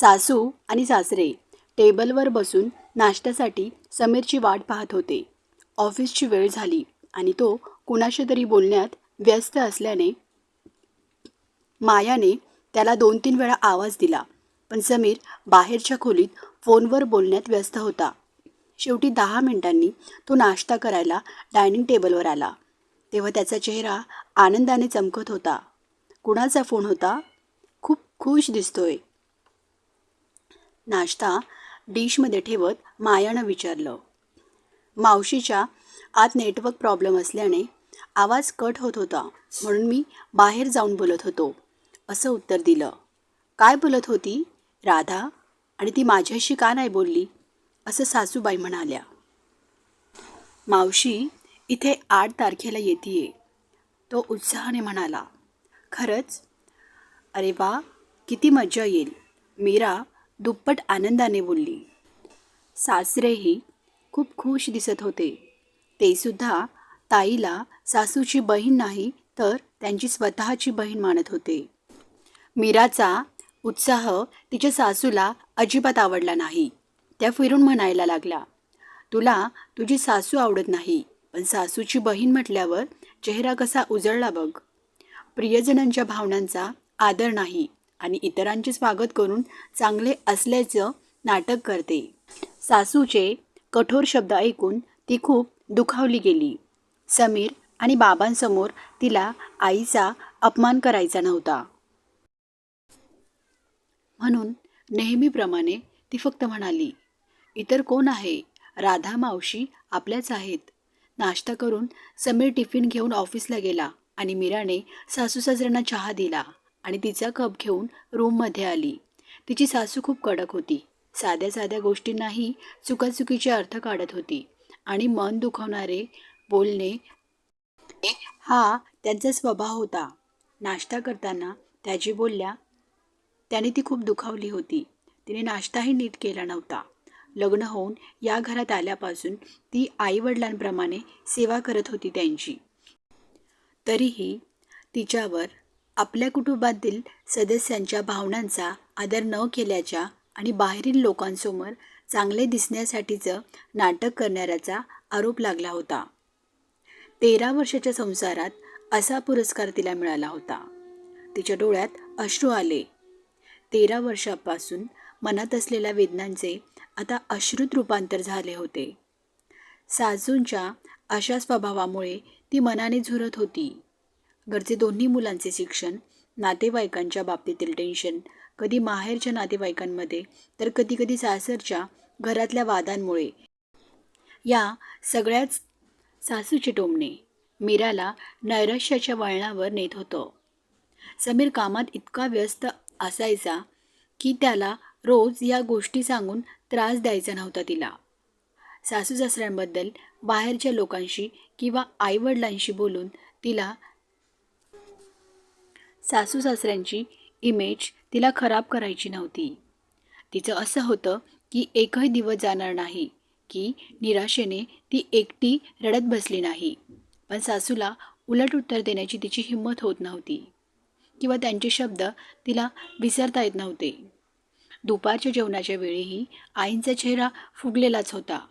सासू आणि सासरे टेबलवर बसून नाश्त्यासाठी समीरची वाट पाहत होते. ऑफिसची वेळ झाली आणि तो कुणाशी तरी बोलण्यात व्यस्त असल्याने मायाने त्याला दोन तीन वेळा आवाज दिला पण समीर बाहेरच्या खोलीत फोनवर बोलण्यात व्यस्त होता. शेवटी दहा मिनिटांनी तो नाश्ता करायला डायनिंग टेबलवर आला. तेव्हा त्याचा चेहरा आनंदाने चमकत होता. कुणाचा फोन होता? खूप खुश दिसतोय. नाश्ता डिशमध्ये ठेवत मायानं विचारलं. मावशीच्या आत नेटवर्क प्रॉब्लेम असल्याने आवाज कट होत होता म्हणून मी बाहेर जाऊन बोलत होतो. असं उत्तर दिलं. काय बोलत होती? राधा? आणि ती माझ्याशी का नाही बोलली? असं सासूबाई म्हणाल्या. मावशी इथे आठ तारखेला येते तो उत्साहाने म्हणाला. खरंच? अरे वा किती मजा येईल. मीरा दुप्पट आनंदाने बोलली. सासरेही खूप खुश दिसत होते. ते सुद्धा ताईला सासूची बहीण नाही तर त्यांची स्वतःची बहीण मानत होते. मीराचा उत्साह तिच्या सासूला अजिबात आवडला नाही. त्या फिरून म्हणायला लागला तुला तुझी सासू आवडत नाही पण सासूची बहीण म्हटल्यावर चेहरा कसा उजळला बघ. प्रियजनांच्या भावनांचा आदर नाही आणि इतरांचे स्वागत करून चांगले असल्याचं नाटक करते. सासूचे कठोर शब्द ऐकून ती खूप दुखावली गेली. समीर आणि बाबांसमोर तिला आईचा अपमान करायचा नव्हता. म्हणून नेहमीप्रमाणे ती फक्त म्हणाली इतर कोण आहे? राधा मावशी आपल्याच आहेत. नाश्ता करून समीर टिफिन घेऊन ऑफिसला गेला आणि मीराने सासू सासऱ्यांना चहा दिला. आणि तिचा कप घेऊन रूममध्ये आली. तिची सासू खूप कडक होती. साध्या साध्या गोष्टींनाही चुकाचुकीचे अर्थ काढत होती आणि मन दुखवणारे बोलणे हा त्यांचा स्वभाव होता. नाश्ता करताना त्याजी बोलल्या त्याने ती खूप दुखावली होती. तिने नाश्ताही नीट केला नव्हता. लग्न होऊन या घरात आल्यापासून ती आईवडिलांप्रमाणे सेवा करत होती त्यांची. तरीही तिच्यावर आपल्या कुटुंबातील सदस्यांच्या भावनांचा आदर न केल्याच्या आणि बाहेरील लोकांसमोर चांगले दिसण्यासाठीचं नाटक करणाऱ्याचा आरोप लागला होता. तेरा वर्षाच्या संसारात असा पुरस्कार तिला मिळाला होता. तिच्या डोळ्यात अश्रू आले. तेरा वर्षापासून मनात असलेल्या वेदनांचे आता अश्रुत रूपांतर झाले होते. सासूंच्या अशा स्वभावामुळे ती मनाने झुरत होती. घरचे दोन्ही मुलांचे शिक्षण नातेवाईकांच्या बाबतीतील टेन्शन कधी माहेरच्या नातेवाईकांमध्ये तर कधी कधी सासरच्या घरातल्या वादांमुळे. या सगळ्याच सासूचे टोमणे मीराला नैराश्याच्या वळणावर नेत होतं. समीर कामात इतका व्यस्त असायचा की त्याला रोज या गोष्टी सांगून त्रास द्यायचा नव्हता तिला. सासू सासऱ्यांबद्दल बाहेरच्या लोकांशी किंवा आईवडिलांशी बोलून तिला सासू सासऱ्यांची इमेज तिला खराब करायची नव्हती. तिचं असं होतं की एकही दिवस जाणार नाही की निराशेने ती एकटी रडत बसली नाही. पण सासूला उलट उत्तर देण्याची तिची हिंमत होत नव्हती. किंवा त्यांचे शब्द तिला विसरता येत नव्हते. दुपारच्या जेवणाच्या वेळीही आईंचा चेहरा फुगलेलाच होता.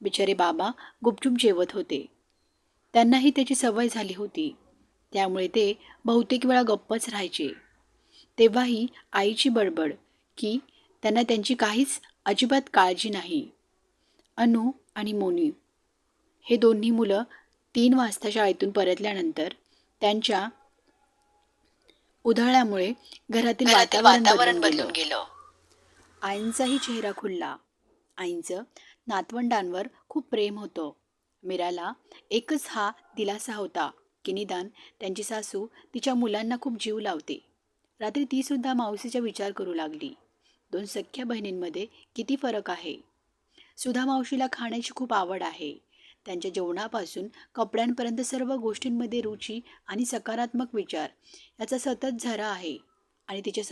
बिचारे बाबा गुपचूप जेवत होते. त्यांनाही त्याची सवय झाली होती. त्यामुळे ते बहुतेक वेळा गप्पच राहायचे. तेव्हाही आईची बडबड की त्यांना त्यांची काहीच अजिबात काळजी नाही. अनु आणि मोनी. हे दोन्ही मुलं तीन वाजता शाळेतून परतल्यानंतर त्यांच्या उधळल्यामुळे घरातील वातावरण बदलून गेलं. आईंचाही चेहरा खुलला. आईंचं नातवंडांवर खूप प्रेम होतं. मीराला एकच हा दिलासा होता. की निदान त्यांची सासू तिच्या मुलांना खूप जीव लावते. रात्री तीसुद्धा मावशीचा विचार करू लागली. दोन सख्या बहिणींमध्ये किती फरक आहे? सुधा मावशीला खाण्याची खूप आवड आहे. त्यांच्या जेवणापासून कपड्यांपर्यंत सर्व गोष्टींमध्ये रुची आणि सकारात्मक विचार याचा सतत झरा आहे आणि तिच्या